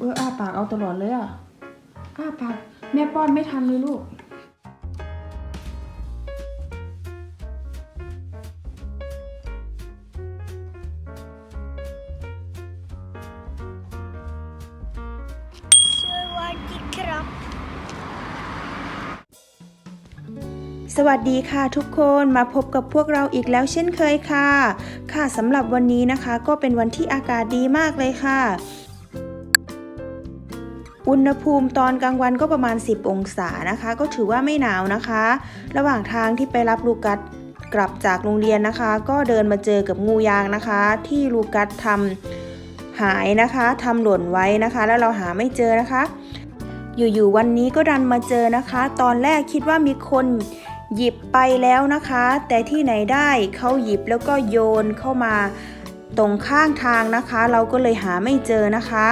เอออ้าปากเอาตลอดเลยอะอ้าปากแม่ป้อนไม่ทันเลยลูกสวัสดีครับสวัสดีค่ะทุกคนมาพบกับพวกเราอีกแล้วเช่นเคยค่ะ ค่ะสำหรับวันนี้นะคะ ก็เป็นวันที่อากาศดีมากเลยค่ะ อุณหภูมิตอนกลางวันก็ประมาณ 10 องศานะคะ ก็ถือว่าไม่หนาวนะคะ ระหว่างทางที่ไปรับลูกัสกลับจากโรงเรียนนะคะ ก็เดินมาเจอกับงูยางนะคะ ที่ลูกัสทำหายนะคะทำหล่นไว้นะคะ แล้วเราหาไม่เจอนะคะ อยู่ๆวันนี้ก็ดันมาเจอนะคะ ตอนแรกคิดว่ามีคนหยิบไปแล้วนะคะ แต่ที่ไหนได้เขาหยิบแล้วก็โยนเข้ามาตรงข้างทางนะคะ เราก็เลยหาไม่เจอนะคะ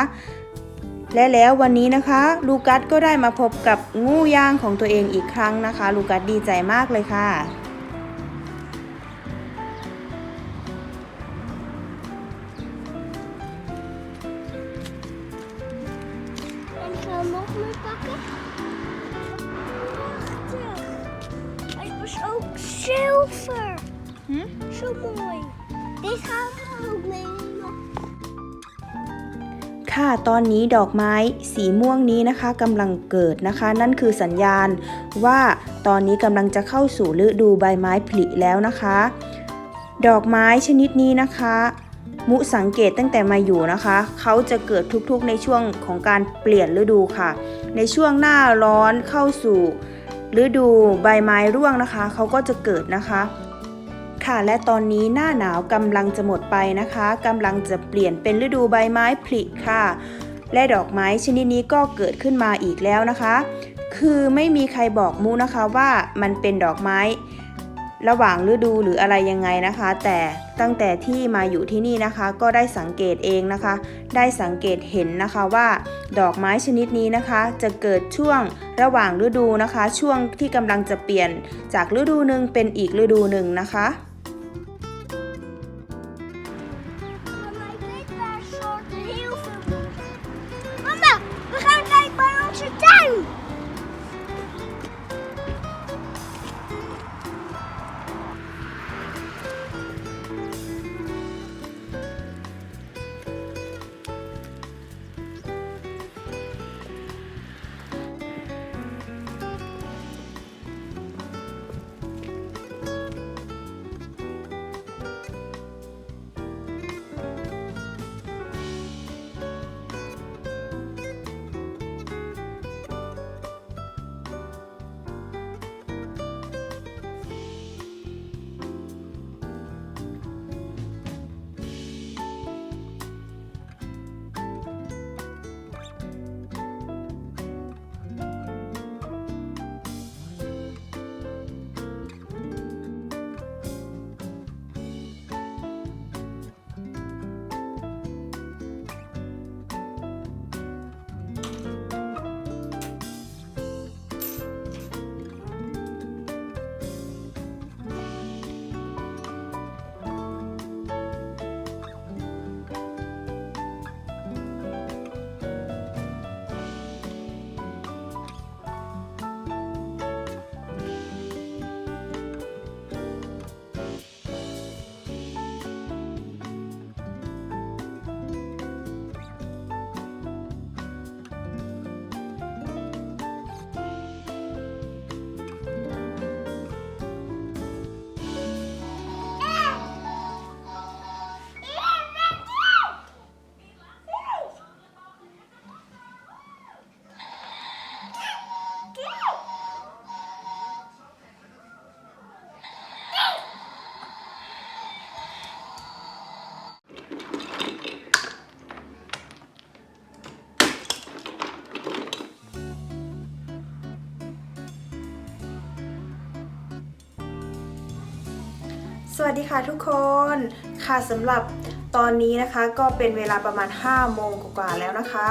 และแล้ววันนี้นะคะ ลูกัสก็ได้มาพบกับงูย่างของตัวเองอีกครั้งนะคะ ลูกัสดีใจมากเลยค่ะ En ga nog meer pakken. Prachtig. Hij was ook zilver. Hm? Zo mooi. Dit gaan we ook meenemen. ค่ะตอนนี้ดอกไม้สีม่วงนี้นะคะกำลังเกิดนะคะ นั่นคือสัญญาณว่าตอนนี้กำลังจะเข้าสู่ฤดูใบไม้ผลิแล้วนะคะ ดอกไม้ชนิดนี้นะคะ มุสังเกตตั้งแต่มาอยู่นะคะ เขาจะเกิดทุกๆในช่วงของการเปลี่ยนฤดูค่ะ ในช่วงหน้าร้อนเข้าสู่ฤดูใบไม้ร่วงนะคะ เขาก็จะเกิดนะคะ ค่ะ และตอนนี้หน้าหนาวกำลังจะหมดไปนะคะกำลังจะเปลี่ยนเป็นฤดูใบไม้ผลิค่ะ และดอกไม้ชนิดนี้ก็เกิดขึ้นมาอีกแล้วนะคะ คือไม่มีใครบอกมูนะคะว่ามันเป็นดอกไม้ ระหว่างฤดูหรืออะไรยังไงนะคะ แต่ตั้งแต่ที่มาอยู่ที่นี่นะคะ ก็ได้สังเกตเองนะคะ ได้สังเกตเห็นนะคะว่า ดอกไม้ชนิดนี้นะคะ จะเกิดช่วงระหว่างฤดูนะคะ ช่วงที่กำลังจะเปลี่ยนจากฤดูหนึ่งเป็นอีกฤดูหนึ่งนะคะ สวัสดีค่ะทุกคนค่ะสำหรับตอนนี้นะคะก็เป็นเวลาประมาณ 5 โมงกว่าแล้วนะคะ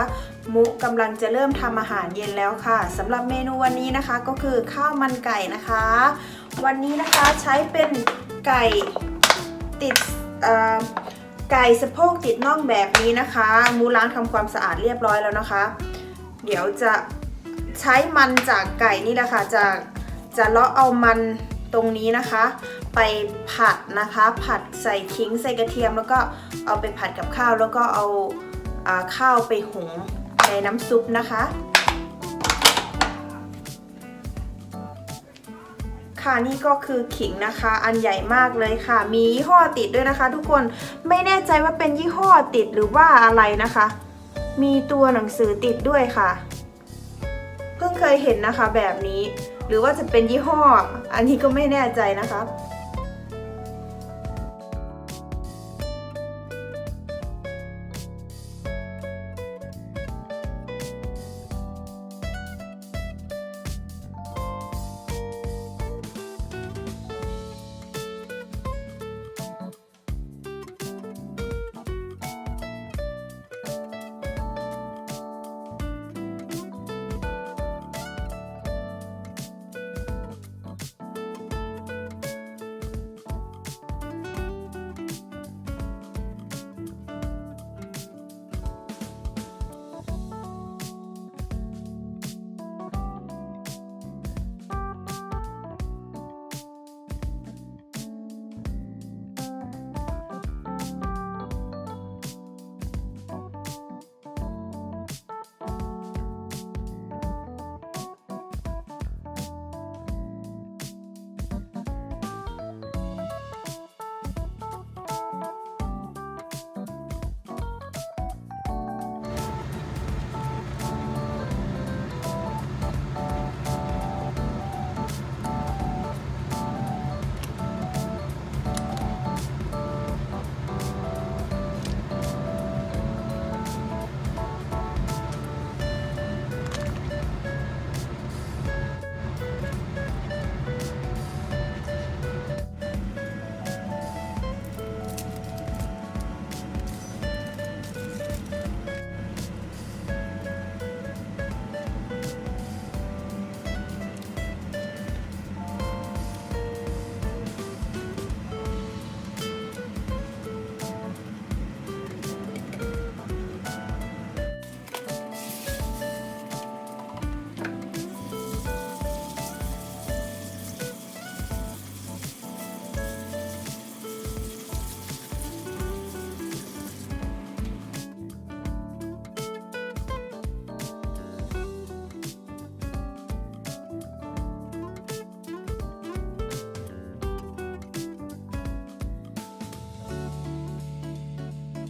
มุกกำลังจะเริ่มทำอาหารเย็นแล้วค่ะสำหรับเมนูวันนี้นะคะก็คือข้าวมันไก่นะคะ วันนี้นะคะใช้เป็นไก่ติดไก่สะโพกติดน่องแบบนี้นะคะ มูล้างทำความสะอาดเรียบร้อยแล้วนะคะ เดี๋ยวจะใช้มันจากไก่นี่แหละค่ะจะจะเลาะเอามันตรงนี้นะคะ ไปผัดนะคะ ผัดใส่ขิงใส่กระเทียม แล้วก็เอาไปผัดกับข้าว แล้วก็เอาข้าวไปหุงในน้ำซุปนะคะค่ะนี่ก็คือขิงนะคะ อันใหญ่มากเลยค่ะ มียี่ห้อติดด้วยนะคะ ทุกคนไม่แน่ใจว่าเป็นยี่ห้อติดหรือว่าอะไรนะคะ มีตัวหนังสือติดด้วยค่ะ เพิ่งเคยเห็นนะคะแบบนี้ หรือว่าจะเป็นยี่ห้อ อันนี้ก็ไม่แน่ใจนะคะ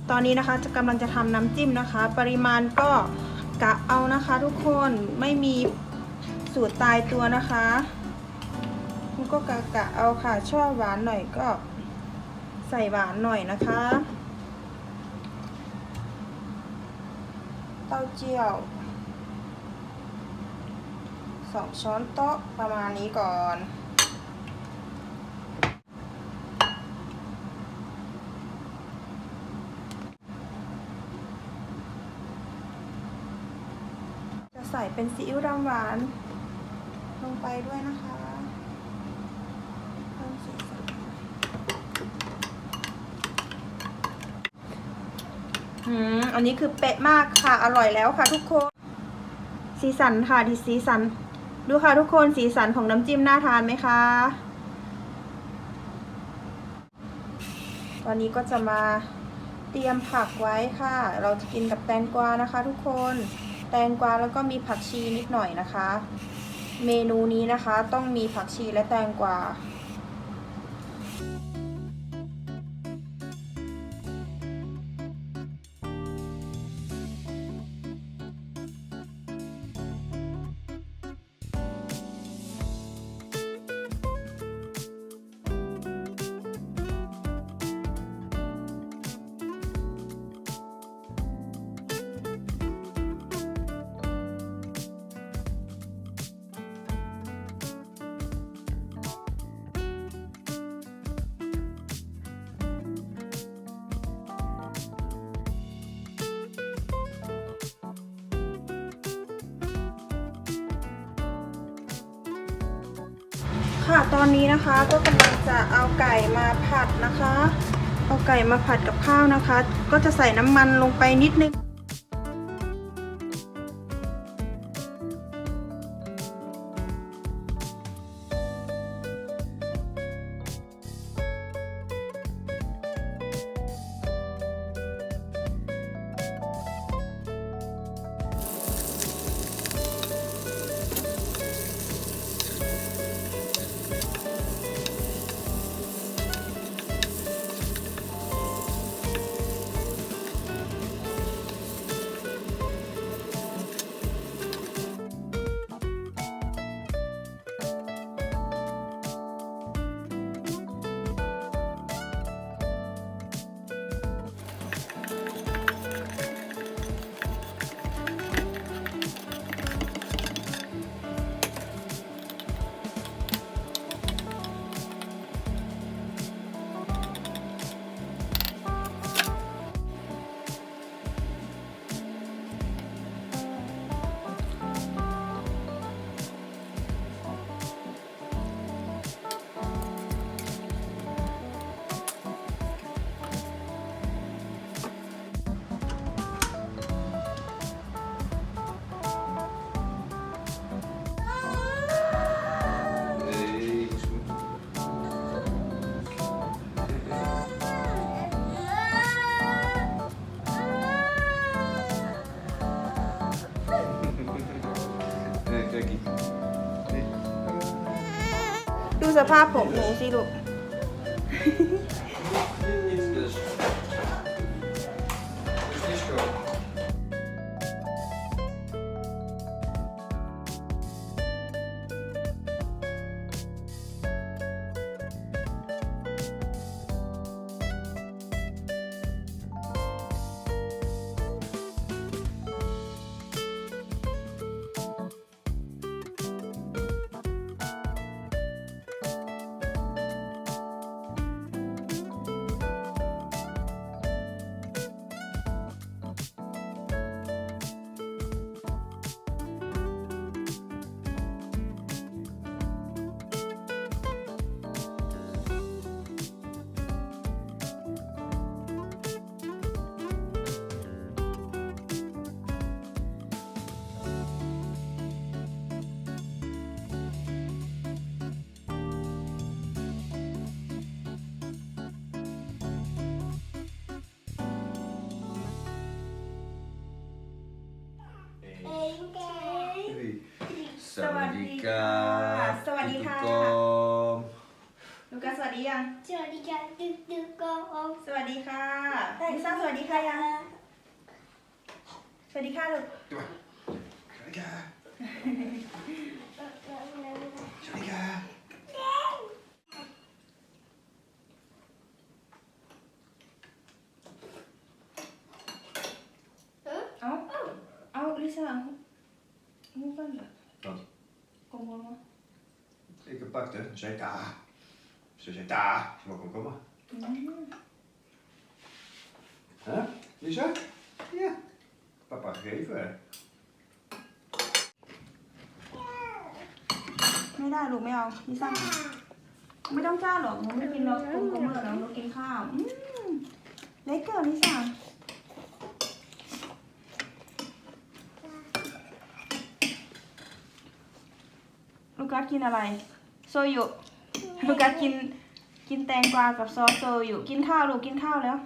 ตอนนี้นะคะจะกำลังจะทำน้ำจิ้มนะคะ ปริมาณก็กะเอานะคะ ทุกคนไม่มีสูตรตายตัวนะคะมันก็กะกะเอาค่ะชอบหวานหน่อยก็ใส่หวานหน่อยนะคะ เต้าเจี้ยวสองช้อนโต๊ะประมาณนี้ก่อน ส่เป็นซีอิ๊วดำหวาน ลงไปด้วยนะคะเพิ่มสีสันอืมอันนี้คือเป๊ะมากค่ะ อร่อยแล้วค่ะทุกคน สีสันค่ะดิสีสัน ดูค่ะทุกคนสีสันของน้ำจิ้มน่าทานไหมคะ ตอนนี้ก็จะมาเตรียมผักไว้ค่ะ เราจะกินกับแตงกวานะคะทุกคน แตงกวาแล้วก็มีผักชีนิดหน่อยนะคะ เมนูนี้นะคะต้องมีผักชีและแตงกวา ค่ะตอนนี้นะคะก็กำลังจะเอาไก่มาผัดนะคะ เอาไก่มาผัดกับข้าวนะคะ ก็จะใส่น้ำมันลงไปนิดนึง สภาพผมหนูสิลูก สวัสดีค่ะสวัสดีค่ะ Kom. ลูกัสสวัสดียัง Sorry, ja, du, du, go, oh. สวัสดีค่ะลิซ่าสวัสดีค่ะยัง สวัสดีค่ะลูก Kijk haar. Kijk haar. เอาเอาลิซ่า hoe kan dat Wat? kom maar Ik heb pakt, hè. Ze zei daar. Ze zei daar. Ze mag ook komen. Huh? Lisa? Ja. Papa gegeven, hè. ไม่ได้ลูกไม่เอาลิซ่าไม่ต้องจ้าหรอกหนูไม่กินหรอกกลมกลมหรอกหนูกินข้าวอืมเล็กเกินลิซ่าลูกัสกินอะไร โซยุลูกัสกินกินแตงกวากับซอสโซยุกินข้าวลูกกินข้าวแล้ว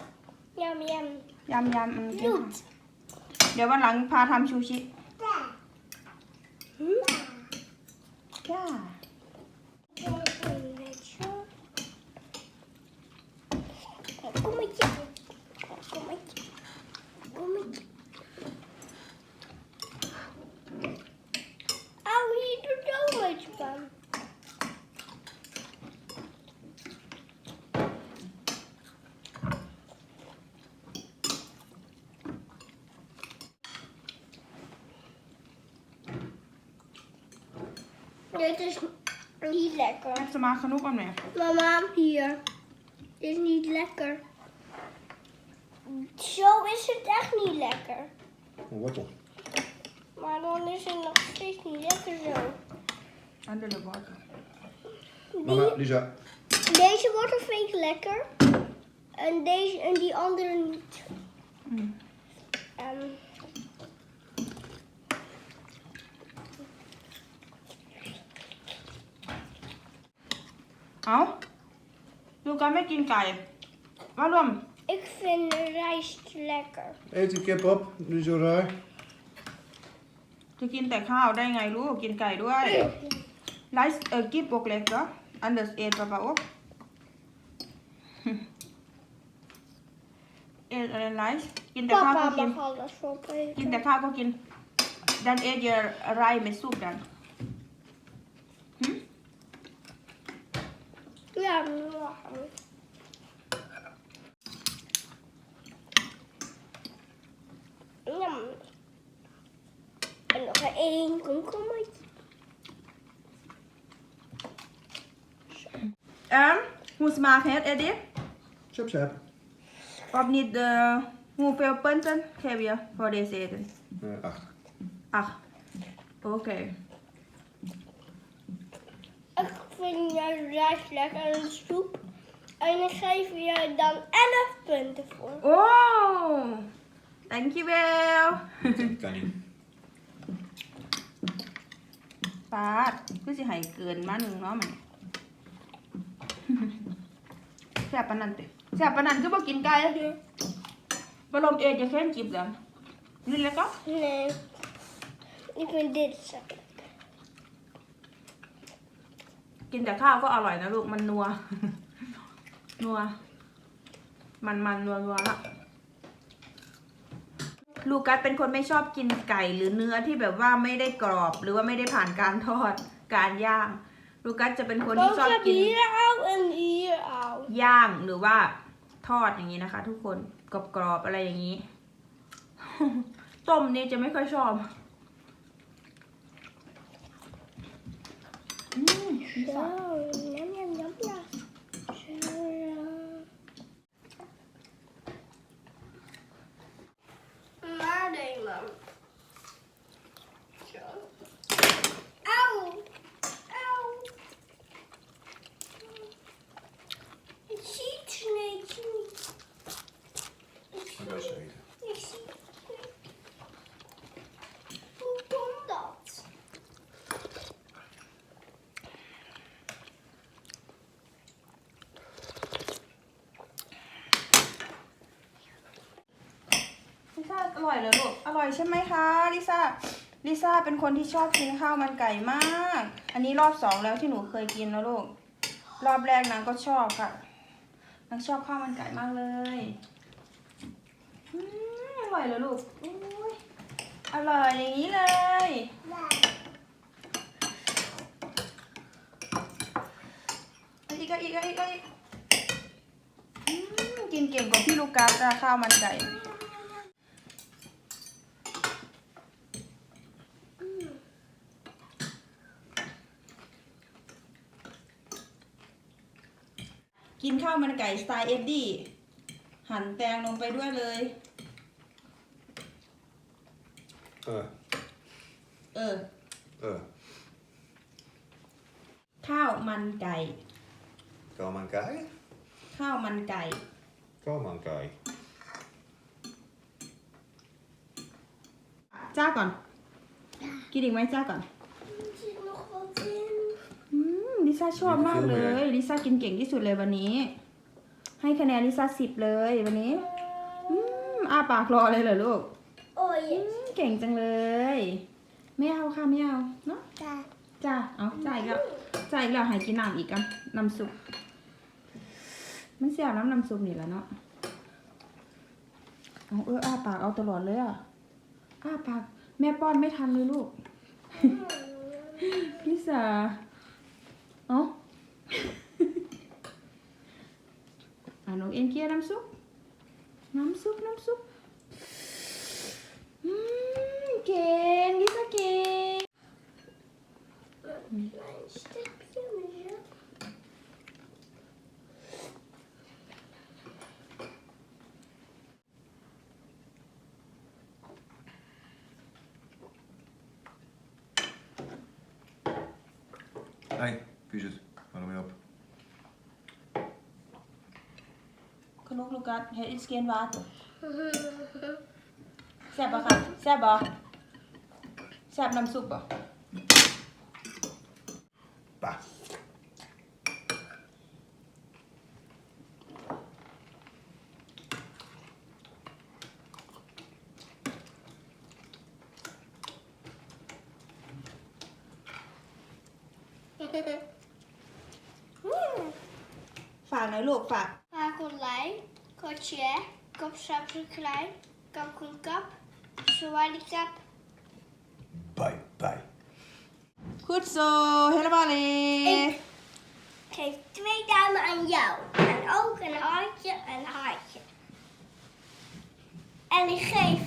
Yum, yum. ยำยำอืมกินข้าว Bloed. เดี๋ยววันหลังพาทำชูชิ Daar. จ้า Dit is niet lekker. Heb er maar genoeg aan mee? Mama, hier. Dit is niet lekker. Zo is het echt niet lekker. Wat wortel. Maar dan is het nog steeds niet lekker zo. En de wortel. Mama, Lisa. Deze wortel vind ik lekker. En, deze, en die andere niet. Hm. Ehm, เอาลูกาไม่กินไก่ว่ารวม ik vind rijst lekker. Eet die kip op, nu zo raar. จะกินแต่ข้าวได้ไงลูกกินไก่ด้วยไลซ์เออกิบโอกเล็กก็อันเดอร์เอทปะปะโอกเอทอะไรไลซ์กินแต่ข้าวก็ Papa กิน mag alles กิน opeten. แต่ข้าวก็กิน dan eet je rij met soep dan Ja, mag. Ja. Yum. En nog één komkommertje. En, hoe smaakt het, Eddie? Chip, chip. Of niet, de, hoeveel punten geef je voor deze eten? Uh, acht. Acht. Oké. Vind juist rijst lekker en soep. En ik geef je dan 11 punten voor. โอ้ thank you well Dat kan niet. ปาดคือสิให้เกินมาหนึ่งเนาะมันแซ่บปานนันติแซ่บปานนันคือบ่กินไก่บรมเอจะแค่นจิบแล้วนี่แล้วก็ Nee, ik vind dit zo. กินแต่ข้าวก็อร่อยนะลูกมันนัว นัว มันมันนัวนัวละลูกัสเป็นคนไม่ชอบกินไก่หรือเนื้อที่แบบว่าไม่ได้กรอบ หรือว่าไม่ได้ผ่านการทอดการย่าง ลูกัสจะเป็นคนที่ชอบกิน ย่างหรือว่าทอดอย่างนี้นะคะ ทุกคนกรอบๆอะไรอย่างนี้ ต้มนี่จะไม่ค่อยชอบ อืม Zo, jam, jam, jam, jam. Zo. Maar nee, man. Zo. Auw. Auw. Ik zie het sneetje niet. Ik Maar dat zie, is eten. ik zie het niet. Hoe komt dat? ลิซ่า อร่อยเลยลูก อร่อยใช่ไหมคะลิซ่า ลิซ่าเป็นคนที่ชอบกินข้าวมันไก่มาก อันนี้รอบสองแล้วที่หนูเคยกินแล้วลูก รอบแรกนางก็ชอบค่ะ นางชอบข้าวมันไก่มากเลยอร่อยเลยลูกอร่อยอย่างนี้เลย อีกอีกอีกอีกอืมกินเก่งกว่าพี่ลูกกัสอะข้าวมันไก่าวมันไก่สไตล์เอ็ดดี้หั่นแตงลงไปด้วยเลย Eh, เออ eh. ข้าวมันไก่ Kom aan, Kai. ข้าวมันไก่ Kom aan, Kai. จ้าก่อน กินอีกไหมจ้าก่อน Er zit nog wat in. อืมลิซ่าชอบมากเลย ลิซ่ากินเก่งที่สุดเลยวันนี้ ให้คะแนนลิซ่าสิบเลยวันนี้อืมอ้าปากรอเลยเหรอลูก Oh, อื yes. มเก่งจังเลย ไม่เอาค่ะไม่เอาเนาะ Daar. จ้าเอาจ่ายอีกแล้วจ่ายอีกแล้วให้กินน้ำอีกกันน้ำซุปมันเสียน้ำน้ำซุปนี่แหล้วเนาะเอาเอออ้าปากเอาตลอดเลยอะอ้าปากแม่ป้อนไม่ทันเลยลูกพี่สาเอ้า Hallo, en keer namso. Namso, namso. Mm, okay. กัสเฮ็ดอิสเกนวาดแซ่บปะคะแซ่บบ่แซ่บน้ำซุปบ่ Bah. Mm. ฝากหน่อยลูกฝาก Ga goed lijn, kotje, kop sapje klein, kap koen kap, zwarte kap. Bye, bye. Goed zo, helemaal leeg. Ik geef twee duimen aan jou. En ook een hartje en een hartje. En ik geef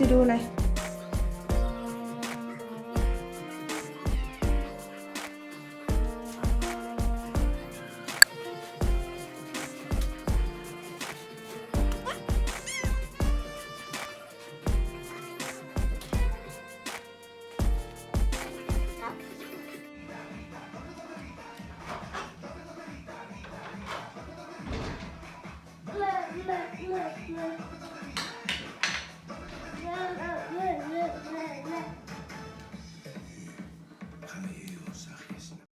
จะดูอะไร